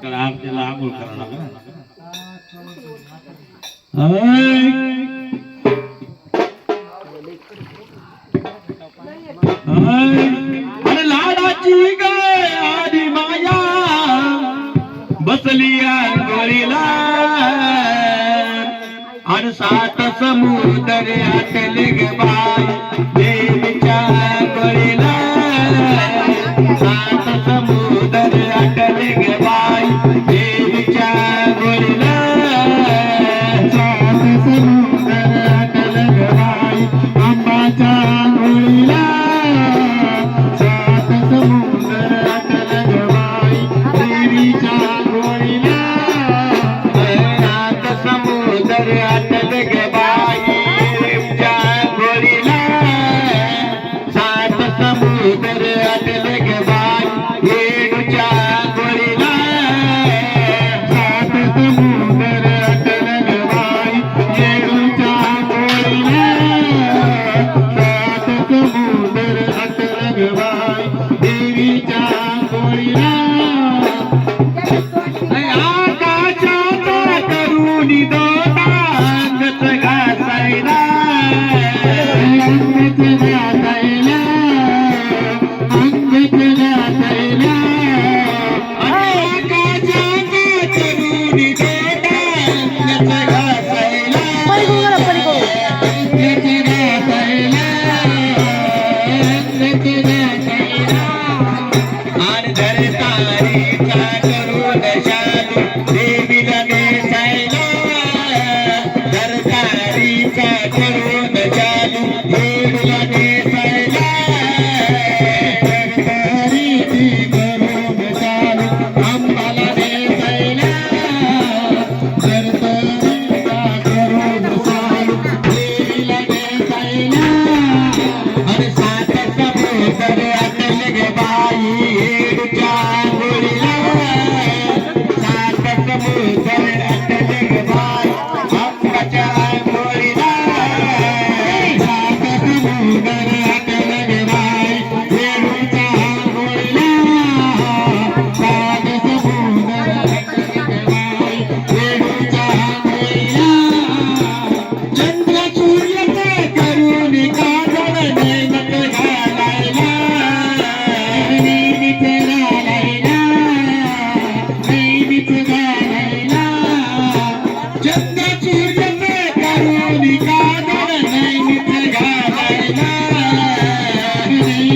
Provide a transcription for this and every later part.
सकाळी आरतीला आंघोळ करायला लाडाची गाय आधी माया बसली आंघोळीला आणि सात समुद्र आटले गे बाय Morena. கருத்தாரி காக்க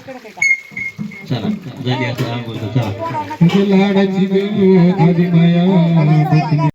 कडक आहे का चला झाली आता आंघोळ चला. लाडाची आधी माया.